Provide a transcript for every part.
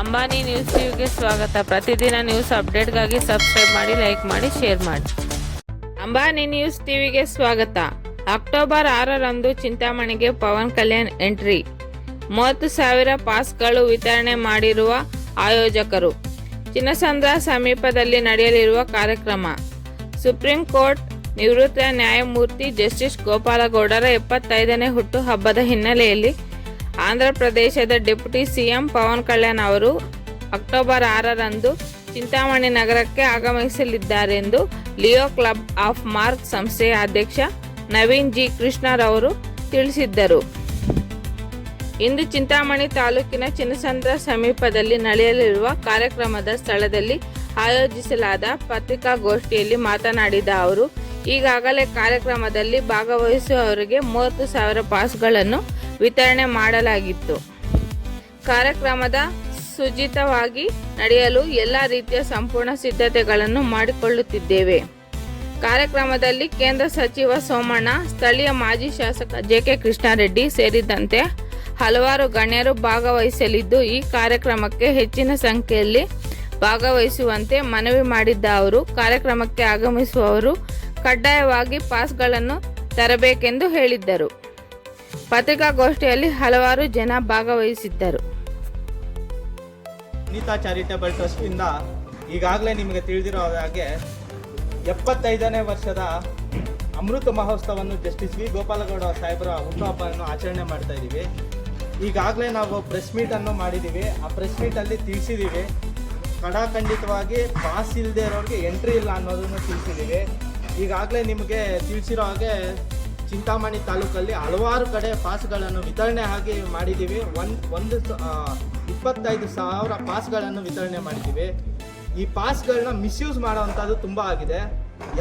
Ambani news ಟಿವಿಗೆ ಸ್ವಾಗತ. ಪ್ರತಿದಿನ ನ್ಯೂಸ್ ಅಪ್ಡೇಟ್ಗಾಗಿ ಸಬ್ಸ್ಕ್ರೈಬ್ ಮಾಡಿ, ಲೈಕ್ ಮಾಡಿ, ಶೇರ್ ಮಾಡಿ. ಅಂಬಾನಿ ನ್ಯೂಸ್ ಟಿವಿಗೆ ಸ್ವಾಗತ. ಅಕ್ಟೋಬರ್ ಆರರಂದು ಚಿಂತಾಮಣಿಗೆ ಪವನ್ ಕಲ್ಯಾಣ್ ಎಂಟ್ರಿ. ಮೂವತ್ತು ಸಾವಿರ ಪಾಸ್ಗಳು ವಿತರಣೆ ಮಾಡಿರುವ ಆಯೋಜಕರು. ಚಿನ್ನಸಂದ್ರ ಸಮೀಪದಲ್ಲಿ ನಡೆಯಲಿರುವ ಕಾರ್ಯಕ್ರಮ. ಸುಪ್ರೀಂ ಕೋರ್ಟ್ ನಿವೃತ್ತ ನ್ಯಾಯಮೂರ್ತಿ ಜಸ್ಟಿಸ್ ಗೋಪಾಲಗೌಡರ ಎಪ್ಪತ್ತೈದನೇ ಹುಟ್ಟುಹಬ್ಬದ ಹಿನ್ನೆಲೆಯಲ್ಲಿ ಆಂಧ್ರ ಪ್ರದೇಶದ ಡೆಪ್ಯೂಟಿ ಸಿಎಂ ಪವನ್ ಕಲ್ಯಾಣ್ ಅವರು ಅಕ್ಟೋಬರ್ ಆರರಂದು ಚಿಂತಾಮಣಿ ನಗರಕ್ಕೆ ಆಗಮಿಸಲಿದ್ದಾರೆಂದು ಲಿಯೋ ಕ್ಲಬ್ ಆಫ್ ಮಾರ್ಕ್ ಸಂಸ್ಥೆಯ ಅಧ್ಯಕ್ಷ ನವೀನ್ ಜಿ ಕೃಷ್ಣರವರು ತಿಳಿಸಿದ್ದರು. ಇಂದು ಚಿಂತಾಮಣಿ ತಾಲೂಕಿನ ಚಿನ್ನಸಂದ್ರ ಸಮೀಪದಲ್ಲಿ ನಡೆಯಲಿರುವ ಕಾರ್ಯಕ್ರಮದ ಸ್ಥಳದಲ್ಲಿ ಆಯೋಜಿಸಲಾದ ಪತ್ರಿಕಾಗೋಷ್ಠಿಯಲ್ಲಿ ಮಾತನಾಡಿದ ಅವರು, ಈಗಾಗಲೇ ಕಾರ್ಯಕ್ರಮದಲ್ಲಿ ಭಾಗವಹಿಸುವವರಿಗೆ ಮೂವತ್ತು ಸಾವಿರ ಪಾಸ್ಗಳನ್ನು ವಿತರಣೆ ಮಾಡಲಾಗಿತ್ತು. ಕಾರ್ಯಕ್ರಮದ ಸುಜಿತವಾಗಿ ನಡೆಯಲು ಎಲ್ಲ ರೀತಿಯ ಸಂಪೂರ್ಣ ಸಿದ್ಧತೆಗಳನ್ನು ಮಾಡಿಕೊಳ್ಳುತ್ತಿದ್ದೇವೆ. ಕಾರ್ಯಕ್ರಮದಲ್ಲಿ ಕೇಂದ್ರ ಸಚಿವ ಸೋಮಣ್ಣ, ಸ್ಥಳೀಯ ಮಾಜಿ ಶಾಸಕ ಜೆ ಕೆ ಕೃಷ್ಣಾರೆಡ್ಡಿ ಸೇರಿದಂತೆ ಹಲವಾರು ಗಣ್ಯರು ಭಾಗವಹಿಸಲಿದ್ದು, ಈ ಕಾರ್ಯಕ್ರಮಕ್ಕೆ ಹೆಚ್ಚಿನ ಸಂಖ್ಯೆಯಲ್ಲಿ ಭಾಗವಹಿಸುವಂತೆ ಮನವಿ ಮಾಡಿದ್ದ ಅವರು, ಕಾರ್ಯಕ್ರಮಕ್ಕೆ ಆಗಮಿಸುವವರು ಕಡ್ಡಾಯವಾಗಿ ಪಾಸ್ಗಳನ್ನು ತರಬೇಕೆಂದು ಹೇಳಿದ್ದರು. ಪತ್ರಿಕಾಗೋಷ್ಠಿಯಲ್ಲಿ ಹಲವಾರು ಜನ ಭಾಗವಹಿಸಿದ್ದರು. ನೀತಾ ಚಾರಿಟಬಲ್ ಟ್ರಸ್ಟಿಂದ ಈಗಾಗಲೇ ನಿಮಗೆ ತಿಳಿದಿರೋ ಹಾಗೆ ಎಪ್ಪತ್ತೈದನೇ ವರ್ಷದ ಅಮೃತ ಮಹೋತ್ಸವವನ್ನು ಜಸ್ಟಿಸ್ ವಿ ಗೋಪಾಲಗೌಡ ಸಾಹೇಬರ ಹುಟ್ಟುಹಬ್ಬವನ್ನು ಆಚರಣೆ ಮಾಡ್ತಾ ಇದ್ದೀವಿ. ಈಗಾಗಲೇ ನಾವು ಪ್ರೆಸ್ ಮೀಟನ್ನು ಮಾಡಿದ್ದೀವಿ. ಆ ಪ್ರೆಸ್ ಮೀಟಲ್ಲಿ ತಿಳಿಸಿದ್ದೀವಿ. ಕಡಾಖಂಡಿತವಾಗಿ ಪಾಸ್ ಇಲ್ಲದೆ ಇರೋರಿಗೆ ಎಂಟ್ರಿ ಇಲ್ಲ ಅನ್ನೋದನ್ನು ತಿಳಿಸಿದ್ದೀವಿ. ಈಗಾಗಲೇ ನಿಮಗೆ ತಿಳಿಸಿರೋ ಹಾಗೆ ಚಿಂತಾಮಣಿ ತಾಲೂಕಲ್ಲಿ ಹಲವಾರು ಕಡೆ ಪಾಸ್ಗಳನ್ನು ವಿತರಣೆ ಆಗಿ ಮಾಡಿದ್ದೀವಿ. ಒಂದು ಒಂದು ಇಪ್ಪತ್ತೈದು ಸಾವಿರ ಪಾಸ್ಗಳನ್ನು ವಿತರಣೆ ಮಾಡಿದ್ದೀವಿ. ಈ ಪಾಸ್ಗಳನ್ನ ಮಿಸ್ಯೂಸ್ ಮಾಡೋವಂಥದ್ದು ತುಂಬ ಆಗಿದೆ.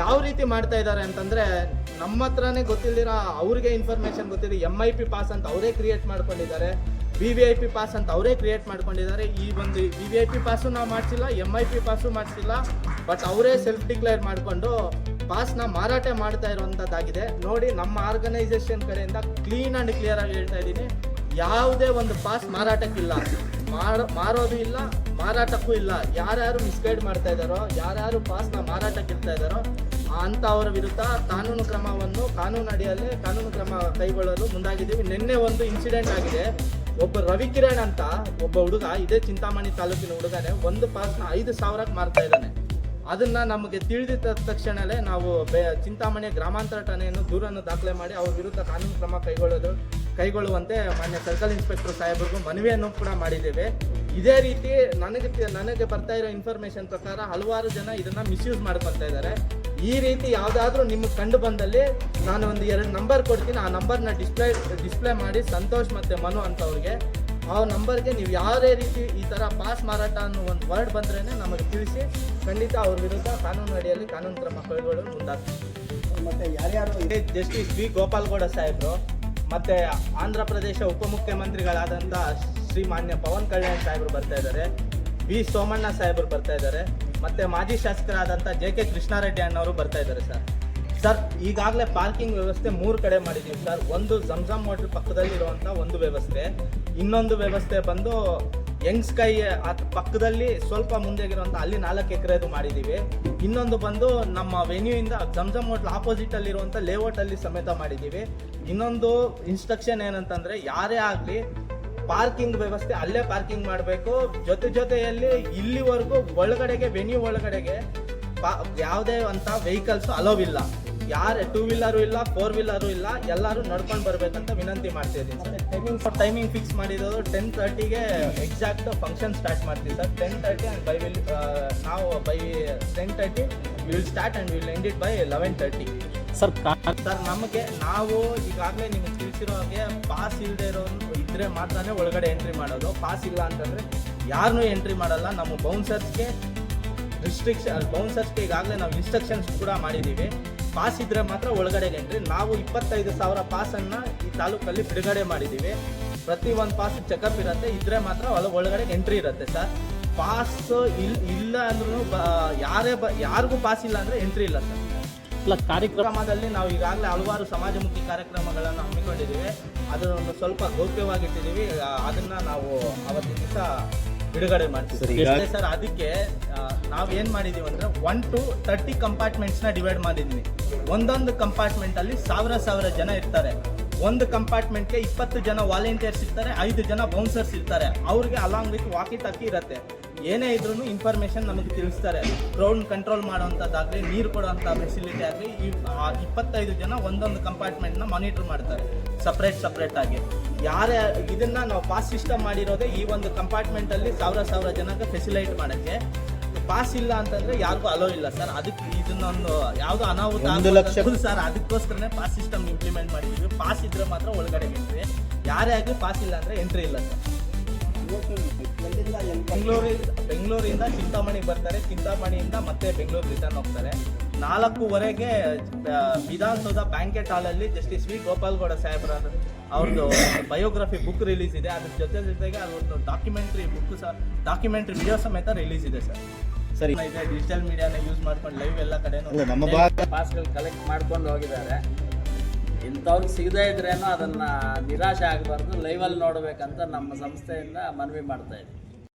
ಯಾವ ರೀತಿ ಮಾಡ್ತಾ ಇದ್ದಾರೆ ಅಂತಂದರೆ, ನಮ್ಮ ಹತ್ರನೇ ಗೊತ್ತಿಲ್ಲದಿರೋ ಅವ್ರಿಗೆ ಇನ್ಫಾರ್ಮೇಷನ್ ಗೊತ್ತಿದೆ. ಎಂ ಐ ಪಿ ಪಾಸ್ ಅಂತ ಅವರೇ ಕ್ರಿಯೇಟ್ ಮಾಡ್ಕೊಂಡಿದ್ದಾರೆ. V V I P pass ಅಂತ ಅವರೇ ಕ್ರಿಯೇಟ್ ಮಾಡ್ಕೊಂಡಿದ್ದಾರೆ. ಈ ಒಂದು V V I P pass ನಾವು ಮಾಡಿಸಿಲ್ಲ ಎಂ ಐ ಪಿ ಪಾಸು ಮಾಡಿಸಿಲ್ಲ. ಬಟ್ ಅವರೇ ಸೆಲ್ಫ್ ಡಿಕ್ಲೇರ್ ಮಾಡಿಕೊಂಡು ಪಾಸ್ನ ಮಾರಾಟ ಮಾಡ್ತಾ ಇರುವಂಥದ್ದಾಗಿದೆ ನೋಡಿ, ನಮ್ಮ ಆರ್ಗನೈಸೇಷನ್ ಕಡೆಯಿಂದ ಕ್ಲೀನ್ ಆ್ಯಂಡ್ ಕ್ಲಿಯರ್ ಆಗಿ ಹೇಳ್ತಾ ಇದ್ದೀನಿ. ಯಾವುದೇ ಒಂದು ಪಾಸ್ ಮಾರಾಟಕ್ಕಿಲ್ಲ. ಮಾರೋ, ಮಾರೋದು ಇಲ್ಲ, ಮಾರಾಟಕ್ಕೂ ಇಲ್ಲ. ಯಾರ್ಯಾರು ಮಿಸ್ಗೈಡ್ ಮಾಡ್ತಾ ಇದ್ದಾರೋ, ಯಾರ್ಯಾರು ಪಾಸ್ನ ಮಾರಾಟಕ್ಕೆ ಇದ್ದಾರೋ, ಅಂಥವರ ವಿರುದ್ಧ ಕಾನೂನು ಕ್ರಮವನ್ನು ಕಾನೂನು ಅಡಿಯಲ್ಲಿ ಕಾನೂನು ಕ್ರಮ ಕೈಗೊಳ್ಳಲು ಮುಂದಾಗಿದ್ದೀವಿ. ನಿನ್ನೆ ಒಂದು ಇನ್ಸಿಡೆಂಟ್ ಆಗಿದೆ. ಒಬ್ಬ ರವಿಕಿರಣ್ ಅಂತ ಒಬ್ಬ ಹುಡುಗ, ಇದೇ ಚಿಂತಾಮಣಿ ತಾಲೂಕಿನ ಹುಡುಗನೇ, ಒಂದು ಪಾಸ್ನ ಐದು ಸಾವಿರಕ್ಕೆ ಮಾರ್ತಾ ಇದ್ದಾನೆ. ಅದನ್ನ ನಮಗೆ ತಿಳಿದಿದ್ದ ತಕ್ಷಣವೇ ನಾವು ಬೆ ಚಿಂತಾಮಣಿಯ ಗ್ರಾಮಾಂತರ ಠಾಣೆಯನ್ನು ದೂರನ್ನು ದಾಖಲೆ ಮಾಡಿ ಅವ್ರ ವಿರುದ್ಧ ಕಾನೂನು ಕ್ರಮ ಕೈಗೊಳ್ಳೋದು ಕೈಗೊಳ್ಳುವಂತೆ ಮಾನ್ಯ ಸರ್ಕಲ್ ಇನ್ಸ್ಪೆಕ್ಟರ್ ಸಾಹೇಬರಿಗೂ ಮನವಿಯನ್ನು ಕೂಡ ಮಾಡಿದ್ದೇವೆ. ಇದೇ ರೀತಿ ನನಗೆ ನನಗೆ ಬರ್ತಾ ಇರೋ ಇನ್ಫಾರ್ಮೇಷನ್ ಪ್ರಕಾರ ಹಲವಾರು ಜನ ಇದನ್ನ ಮಿಸ್ಯೂಸ್ ಮಾಡ್ಕೊಳ್ತಾ ಇದ್ದಾರೆ. ಈ ರೀತಿ ಯಾವುದಾದ್ರೂ ನಿಮಗೆ ಕಂಡು ಬಂದಲ್ಲಿ ನಾನು ಒಂದು ಎರಡು ನಂಬರ್ ಕೊಡ್ತೀನಿ. ಆ ನಂಬರ್ನ ಡಿಸ್ಪ್ಲೇ ಡಿಸ್ಪ್ಲೇ ಮಾಡಿ ಸಂತೋಷ್ ಮತ್ತು ಮನು ಅಂತವ್ರಿಗೆ ಆ ನಂಬರ್ಗೆ ನೀವು ಯಾವುದೇ ರೀತಿ ಈ ಥರ ಪಾಸ್ ಮಾರಾಟ ಅನ್ನೋ ಒಂದು ವರ್ಡ್ ಬಂದ್ರೇ ನಮಗೆ ತಿಳಿಸಿ ಖಂಡಿತ ಅವ್ರ ವಿರುದ್ಧ ಕಾನೂನು ಅಡಿಯಲ್ಲಿ ಕಾನೂನು ಕ್ರಮ ಕೈಗೊಳ್ಳಲು ಮುಂದಾಗ್ತೀವಿ ಮತ್ತೆ ಯಾರ್ಯಾರು ಇದೇ ಜಸ್ಟಿಸ್ ವಿ ಗೋಪಾಲ್ಗೌಡ ಸಾಹೇಬರು ಮತ್ತೆ ಆಂಧ್ರ ಪ್ರದೇಶ ಉಪಮುಖ್ಯಮಂತ್ರಿಗಳಾದಂಥ ಶ್ರೀ ಮಾನ್ಯ ಪವನ್ ಕಲ್ಯಾಣ್ ಸಾಹೇಬರು ಬರ್ತಾ ಇದ್ದಾರೆ ವಿ ಸೋಮಣ್ಣ ಸಾಹೇಬರು ಬರ್ತಾ ಇದ್ದಾರೆ ಮತ್ತೆ ಮಾಜಿ ಶಾಸಕರಾದಂಥ ಜೆ ಕೆ ಕೃಷ್ಣಾರೆಡ್ಡಿ ಅಣ್ಣವರು ಬರ್ತಾ ಇದ್ದಾರೆ ಸರ್. ಸರ್ ಈಗಾಗಲೇ ಪಾರ್ಕಿಂಗ್ ವ್ಯವಸ್ಥೆ ಮೂರು ಕಡೆ ಮಾಡಿದ್ದೀವಿ ಸರ್ ಒಂದು ಜಮ್ಜಮ್ ಹೋಟೆಲ್ ಪಕ್ಕದಲ್ಲಿ ಇರುವಂಥ ಒಂದು ವ್ಯವಸ್ಥೆ. ಇನ್ನೊಂದು ವ್ಯವಸ್ಥೆ ಬಂದು ಯಂಗ್ ಸ್ಕೈ ಆ, ಪಕ್ಕದಲ್ಲಿ ಸ್ವಲ್ಪ ಮುಂದೆಗಿರುವಂಥ ಅಲ್ಲಿ ನಾಲ್ಕು ಎಕರೆದು ಮಾಡಿದ್ದೀವಿ. ಇನ್ನೊಂದು ಬಂದು ನಮ್ಮ ವೆನ್ಯೂ ಇಂದ ಜಮ್ಜಮ್ ಹೋಟ್ಲ್ ಆಪೋಸಿಟ್ ಲೇಔಟಲ್ಲಿ ಸಮೇತ ಮಾಡಿದ್ದೀವಿ. ಇನ್ನೊಂದು ಇನ್ಸ್ಟ್ರಕ್ಷನ್ ಏನಂತಂದ್ರೆ ಯಾರೇ ಆಗಲಿ ಪಾರ್ಕಿಂಗ್ ವ್ಯವಸ್ಥೆ ಅಲ್ಲೇ ಪಾರ್ಕಿಂಗ್ ಮಾಡಬೇಕು. ಜೊತೆ ಜೊತೆಯಲ್ಲಿ ಇಲ್ಲಿವರೆಗೂ ಒಳಗಡೆಗೆ ವೆನ್ಯೂ ಒಳಗಡೆಗೆ ಪಾ, ಯಾವುದೇ ಅಂತ ವೆಹಿಕಲ್ಸ್ ಅಲೋವಿಲ್ಲ ಯಾರೇ ಟೂ ವೀಲರು ಇಲ್ಲ ಫೋರ್ ವೀಲರು ಇಲ್ಲ ಎಲ್ಲರೂ ನಡ್ಕೊಂಡು ಬರಬೇಕಂತ ವಿನಂತಿ ಮಾಡ್ತಾ ಇದ್ದೀನಿ ಸರ್. ಟೈಮಿಂಗ್ ಟೈಮಿಂಗ್ ಫಿಕ್ಸ್ ಮಾಡಿರೋದು ಟೆನ್ ತರ್ಟಿಗೆ ಎಕ್ಸಾಕ್ಟ್ ಫಂಕ್ಷನ್ ಸ್ಟಾರ್ಟ್ ಮಾಡ್ತೀವಿ sir. Ten thirty and by will ನಾವು by ten thirty will start and will end it by eleven thirty sir sir ನಮಗೆ ನಾವು ಈಗಾಗಲೇ ನಿಮಗೆ ತಿಳಿಸಿರೋ ಹಾಗೆ ಪಾಸ್ ಇಲ್ಲದೆ ಇರೋನು ಇದ್ರೆ ಮಾತ್ರನೇ ಒಳಗಡೆ ಎಂಟ್ರಿ ಮಾಡೋದು. ಪಾಸ್ ಇಲ್ಲ ಅಂತಂದ್ರೆ ಯಾರನ್ನೂ ಎಂಟ್ರಿ ಮಾಡಲ್ಲ. ನಮ್ಮ ಬೌನ್ಸರ್ಸ್ಗೆ ರಿಸ್ಟ್ರಿಕ್ಷನ್ ಬೌನ್ಸರ್ಸ್ಗೆ ಈಗಾಗಲೇ ನಾವು ಇನ್ಸ್ಟ್ರಕ್ಷನ್ಸ್ ಕೂಡ ಮಾಡಿದ್ದೀವಿ ಪಾಸ್ ಇದ್ರೆ ಮಾತ್ರ ಒಳಗಡೆ ಎಂಟ್ರಿ ನಾವು ಇಪ್ಪತ್ತೈದು ಸಾವಿರ ಪಾಸನ್ನು ಈ ತಾಲೂಕಲ್ಲಿ ಬಿಡುಗಡೆ ಮಾಡಿದ್ದೀವಿ. ಪ್ರತಿ ಒಂದು ಪಾಸ್ ಚೆಕಪ್ ಇರುತ್ತೆ. ಇದ್ರೆ ಮಾತ್ರ ಒಳ ಒಳಗಡೆ ಎಂಟ್ರಿ ಇರುತ್ತೆ ಸರ್. ಪಾಸ್ ಇಲ್ ಇಲ್ಲ ಅಂದ್ರೂ ಯಾರೇ ಬ ಯಾರಿಗೂ ಪಾಸ್ ಇಲ್ಲ ಅಂದರೆ ಎಂಟ್ರಿ ಇಲ್ಲ ಸರ್. ಇಲ್ಲ ಕಾರ್ಯಕ್ರಮದಲ್ಲಿ ನಾವು ಈಗಾಗಲೇ ಹಲವಾರು ಸಮಾಜಮುಖಿ ಕಾರ್ಯಕ್ರಮಗಳನ್ನು ಹಮ್ಮಿಕೊಂಡಿದ್ದೀವಿ. ಅದನ್ನು ಸ್ವಲ್ಪ ಗೌಪ್ಯವಾಗಿಟ್ಟಿದ್ದೀವಿ. ಅದನ್ನು ಅದನ್ನ ನಾವು ಅವತ್ತಿನ ದಿವಸ ಬಿಡುಗಡೆ ಮಾಡ್ತೀವಿ. ಸರ್, ಅದಕ್ಕೆ ನಾವು ಏನು ಮಾಡಿದೀವಿ ಅಂದ್ರೆ ಒನ್ ಟು ತರ್ಟಿ ಕಂಪಾರ್ಟ್ಮೆಂಟ್ಸ್ನ ಡಿವೈಡ್ ಮಾಡಿದ್ವಿ. ಒಂದೊಂದು ಕಂಪಾರ್ಟ್ಮೆಂಟ್ ಅಲ್ಲಿ ಸಾವಿರ ಸಾವಿರ ಜನ ಇರ್ತಾರೆ. ಒಂದು ಕಂಪಾರ್ಟ್ಮೆಂಟ್ಗೆ ಇಪ್ಪತ್ತು ಜನ ವಾಲಂಟಿಯರ್ಸ್ ಇರ್ತಾರೆ ಐದು ಜನ ಬೌನ್ಸರ್ಸ್ ಇರ್ತಾರೆ. ಅವ್ರಿಗೆ ಅಲಾಂಗ್ ವಿತ್ ವಾಕಿ ಟಾಕಿ ಇರುತ್ತೆ. ಏನೇ ಇದ್ರೂ ಇನ್ಫಾರ್ಮೇಶನ್ ನಮಗೆ ತಿಳಿಸ್ತಾರೆ. ಕ್ರೌಡ್ ಕಂಟ್ರೋಲ್ ಮಾಡೋವಂಥದ್ದಾಗಲಿ ನೀರು ಕೊಡುವಂಥ ಫೆಸಿಲಿಟಿ ಆಗಲಿ ಇಪ್ಪತ್ತೈದು ಜನ ಒಂದೊಂದು ಕಂಪಾರ್ಟ್ಮೆಂಟ್ನ ಮಾನಿಟರ್ ಮಾಡ್ತಾರೆ. ಸಪ್ರೇಟ್ ಸಪ್ರೇಟ್ ಆಗಿ. ಯಾರೇ ಇದನ್ನ ನಾವು ಪಾಸ್ ಸಿಸ್ಟಮ್ ಮಾಡಿರೋದೇ ಈ ಒಂದು ಕಂಪಾರ್ಟ್ಮೆಂಟಲ್ಲಿ ಸಾವಿರ ಸಾವಿರ ಜನಕ್ಕೆ ಫೆಸಿಲೈಟ್ ಮಾಡೋಕ್ಕೆ. ಪಾಸ್ ಇಲ್ಲ ಅಂತಂದ್ರೆ ಯಾರಿಗೂ ಅಲೋ ಇಲ್ಲ ಸರ್ ಅದಕ್ಕೆ ಇದನ್ನೊಂದು ಯಾವ್ದು ಅನಾಹುತ ಲಕ್ಷ- ಸರ್ ಅದಕ್ಕೋಸ್ಕರನೇ ಪಾಸ್ ಸಿಸ್ಟಮ್ ಇಂಪ್ಲಿಮೆಂಟ್ ಮಾಡಿದ್ದೀವಿ ಪಾಸ್ ಇದ್ರೆ ಮಾತ್ರ ಒಳಗಡೆ ಬಿಡ್ತೀವಿ ಯಾರೇ ಆಗಲಿ ಪಾಸ್ ಇಲ್ಲ ಅಂದ್ರೆ ಎಂಟ್ರಿ ಇಲ್ಲ ಸರ್ ಬೆಂಗಳೂರಿಂದ ಬೆಂಗಳೂರಿಂದ ಚಿಂತಾಮಣಿಗೆ ಬರ್ತಾರೆ. ಚಿಂತಾಮಣಿಯಿಂದ ಮತ್ತೆ ಬೆಂಗಳೂರು ರಿಟರ್ನ್ ಹೋಗ್ತಾರೆ. ನಾಲ್ಕೂವರೆಗೆ ವಿಧಾನಸೌಧ ಬ್ಯಾಂಕೆಟ್ ಹಾಲಲ್ಲಿ ಜಸ್ಟಿಸ್ ವಿ ಗೋಪಾಲ್ಗೌಡ ಸಾಹೇಬ್ರ ಅವ್ರದ್ದು ಬಯೋಗ್ರಫಿ ಬುಕ್ ರಿಲೀಸ್ ಇದೆ. ಅದ್ರ ಜೊತೆ ಜೊತೆಗೆ ಅದೊಂದು ಡಾಕ್ಯುಮೆಂಟ್ರಿ ಬುಕ್ ಸಹ ಡಾಕ್ಯುಮೆಂಟ್ರಿ ವಿಡಿಯೋ ಸಮೇತ ರಿಲೀಸ್ ಇದೆ ಸರ್. ಸರಿ ಇದೆ ಡಿಜಿಟಲ್ ಮೀಡಿಯಾನ ಯೂಸ್ ಮಾಡ್ಕೊಂಡು ಲೈವ್ ಎಲ್ಲ ಕಡೆನೂ ನಮ್ಮ ಪಾಸ್ಗಳು ಕಲೆಕ್ಟ್ ಮಾಡ್ಕೊಂಡು ಹೋಗಿದ್ದಾರೆ. ಇಂಥವ್ರಿಗೆ ಸಿಗದೇ ಇದ್ರೇನೋ ಅದನ್ನು ನಿರಾಶೆ ಆಗಬಾರ್ದು. ಲೈವಲ್ಲಿ ನೋಡಬೇಕಂತ ನಮ್ಮ ಸಂಸ್ಥೆಯಿಂದ ಮನವಿ ಮಾಡ್ತಾ ಇದ್ದೀವಿ.